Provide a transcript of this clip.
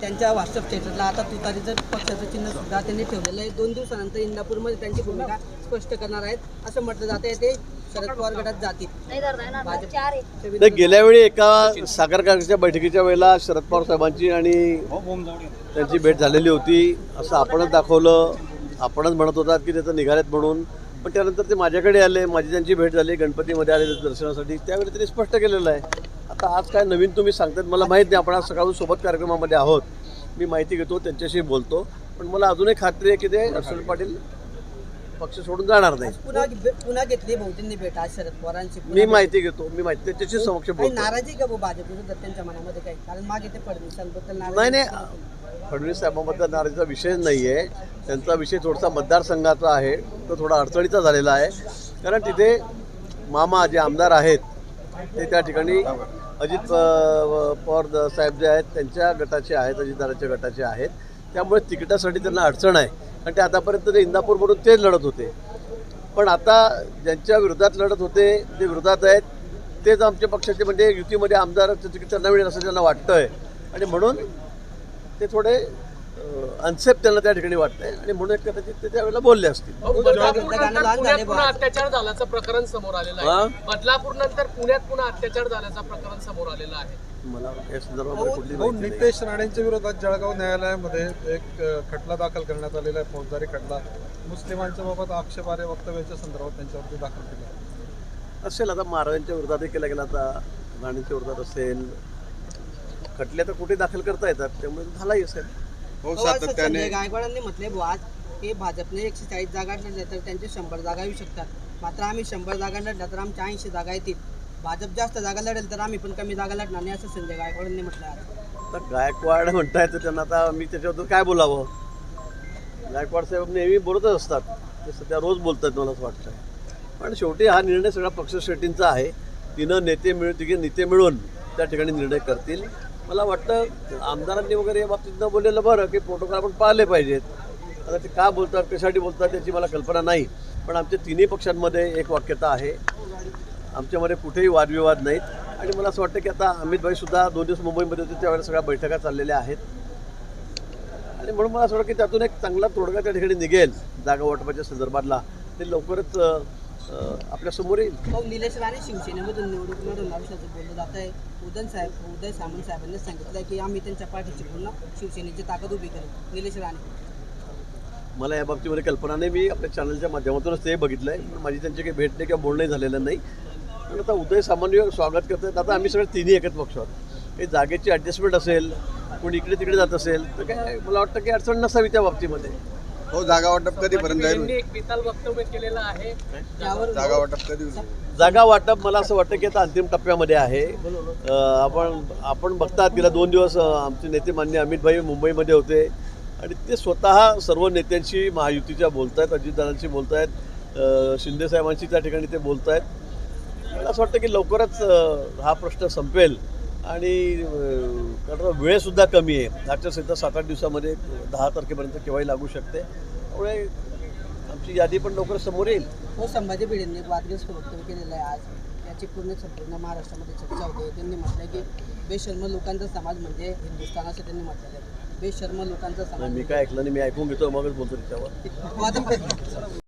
त्यांच्या व्हॉट्सअप स्टेटसला आता तुतारीचं पक्षाचं चिन्ह सुद्धा त्यांनी ठेवलेलं आहे. दोन दिवसानंतर इंदापूरमध्ये त्यांची भूमिका स्पष्ट करणार आहेत असं म्हटलं जाते ते शरद पवार गटात जातील. आहे गेल्या वेळी एका साखर कारखान्याच्या बैठकीच्या वेळेला शरद पवार साहेबांची आणि त्यांची भेट झालेली होती. असं आपणच दाखवलं. आपणच म्हणत होतात की त्याचं निघालेत म्हणून. पण त्यानंतर ते माझ्याकडे आले. माझी त्यांची भेट झाली. गणपतीमध्ये आले दर्शनासाठी. त्यावेळी त्यांनी स्पष्ट केलेलं आहे. आता आज काय नवीन तुम्ही सांगतात मला माहीत नाही. आपण आज सकाळून सोबत कार्यक्रमामध्ये आहोत. मी माहिती घेतो त्यांच्याशी बोलतो. पण मला अजूनही खात्री आहे की ते हर्षल पाटील पक्ष सोडून जाणार नाही. पुन्हा पुन्हा घेतली बहुतेंनी भेट आज शरद पवारांची मी माहिती घेतो मी माहिती त्याच्याशी समक्ष काही बोलतो. नाराजी का भाऊ त्यांच्या मनामध्ये काही कारण मागे ते फडणवीसांबद्दल नाराजी नाही नाही. फडणवीस साहेबांबद्दल नाराजीचा विषय नाही आहे त्यांचा विषय थोडासा मतदारसंघाचा आहे. तो थोडा अडचणीचा झालेला आहे. कारण तिथे मामा जे आमदार आहेत ते त्या ठिकाणी अजित पवार द- साहेब जे आहेत त्यांच्या गटाचे आहेत अजितदाराच्या गटाचे आहेत. त्यामुळे तिकिटासाठी त्यांना अडचण आहे. कारण ते आतापर्यंत ते इंदापूरवरून तेच लढत होते. पण आता ज्यांच्या विरोधात लढत होते ते विरोधात आहेत तेच आमच्या पक्षाचे म्हणजे युतीमध्ये आमदाराचं तिकीट त्यांना मिळेल असं त्यांना वाटतं आहे आणि म्हणून ते थोडे अनसेफ त्यांना त्या ठिकाणी वाटतंय. आणि म्हणून कदाचित ते त्यावेळेला बोलले असतील. पुन्हा अत्याचार झाल्याचं प्रकरण समोर आलेलं हा? आहे बदलापूर नंतर पुण्यात पुन्हा अत्याचार झाल्याचं प्रकरण समोर आलेलं आहे. मला या. नितेश राणेंच्या विरोधात जळगाव न्यायालयामध्ये एक खटला दाखल करण्यात आलेला आहे फौजदारी खटला. मुस्लिमांच्या बाबत आक्षेपार्ह वक्तव्याच्या संदर्भात त्यांच्यावरती दाखल केला आहे. असेल आता महाराजांच्या विरोधातही केला गेला आता राणीच्या विरोधात असेल. खटले तर कुठे दाखल करता येतात त्यामुळे झालाही असेल. हो, असं संजय गायकवाडांनी म्हटले आज की भाजपने एकशे चाळीस जागा लढल्या तर त्यांचे शंभर जागा येऊ शकतात. मात्र आम्ही शंभर जागा लढल्या तर आमच्या ऐंशी जागा येतील. भाजप जास्त जागा लढेल तर आम्ही पण कमी जागा लढणार नाही असं संजय गायकवाडांनी म्हटलं आता गायकवाड म्हणताय तर त्यांना आता मी त्याच्याबद्दल काय बोलावं? गायकवाड साहेब नेहमी बोलतच असतात. ते सध्या रोज बोलतात मला असं वाटतं. पण शेवटी हा निर्णय सगळा पक्षश्रेष्ठींचा आहे. तिनं नेते मिळून तिघे नेते मिळून त्या ठिकाणी निर्णय करतील. मला वाटतं आमदारांनी वगैरे या बाबतीत न बोललेलं बरं की प्रोटोकॉल आपण पाळले पाहिजेत. आता ते का बोलतात कशासाठी बोलतात त्याची मला कल्पना नाही. पण आमच्या तिन्ही पक्षांमध्ये एक वाक्यता आहे. आमच्यामध्ये कुठेही वादविवाद नाहीत. आणि मला असं वाटतं की आता अमितभाईसुद्धा दोन दिवस मुंबईमध्ये होते त्यावेळेला सगळ्या बैठका चाललेल्या आहेत. आणि म्हणून मला असं वाटतं की त्यातून एक चांगला तोडगा त्या ठिकाणी निघेल जागा वाटपाच्या संदर्भातला. ते लवकरच अं, आपल्यासमोर येईल. निलेश राणे शिवसेनेमधून निवडणूक लढवणार असल्याचं बोललं जात आहे. उदय साहेब उदय सामंत साहेबांनी सांगितलं की आम्ही त्यांच्या पाठीची पूर्ण शिवसेनेची ताकद उभी करू निलेश राणे. मला या बाबतीमध्ये कल्पना नाही. मी आपल्या चॅनलच्या माध्यमातूनच ते बघितलं आहे पण माझी त्यांची काही भेट नाही किंवा बोलणंही झालेलं नाही. पण आता उदय सामान्य स्वागत करतात आता आम्ही सगळे तिन्ही एकच पक्ष आहोत काही जागेची ॲडजस्टमेंट असेल कोणी इकडे तिकडे जात असेल तर काय मला वाटतं की अडचण नसावी त्या बाबतीमध्ये. हो जागा वाटप कधीपर्यंत त्यांनी जाईल एक बेताल वक्तव्य केलेलं आहे. त्यावर जागा वाटप कधी होईल? जागा वाटप मला असं वाटतं की आता अंतिम टप्प्यामध्ये आहे. अं, आपण आपण बघतात गेल्या दोन दिवस अं, आमचे नेते मान्य अमित भाई मुंबईमध्ये होते. आणि ते स्वतः सर्व नेत्यांशी महायुतीच्या बोलत आहेत अजितदारांशी बोलत आहेत शिंदे साहेबांशी त्या ठिकाणी ते बोलत आहेत मला असं वाटतं की लवकरच अं, हा प्रश्न संपेल. आणि कारण वेळसुद्धा कमी आहे. आचारसंहिता सात आठ दिवसामध्ये दहा तारखेपर्यंत केव्हाही लागू शकते. त्यामुळे आमची यादी पण लवकर समोर येईल. हो संभाजी भिडेंनी एक वादग्रस्त वक्तव्य केलेलं आहे आज. याची पूर्ण संपूर्ण महाराष्ट्रामध्ये चर्चा होते. त्यांनी म्हटलं की बेशर्म लोकांचा समाज म्हणजे हिंदुस्थान असं त्यांनी म्हटलेलं आहे बेशर्म लोकांचा समाज मी काय ऐकलं नाही मी ऐकून घेतो मगच बोलतो त्याच्यावर.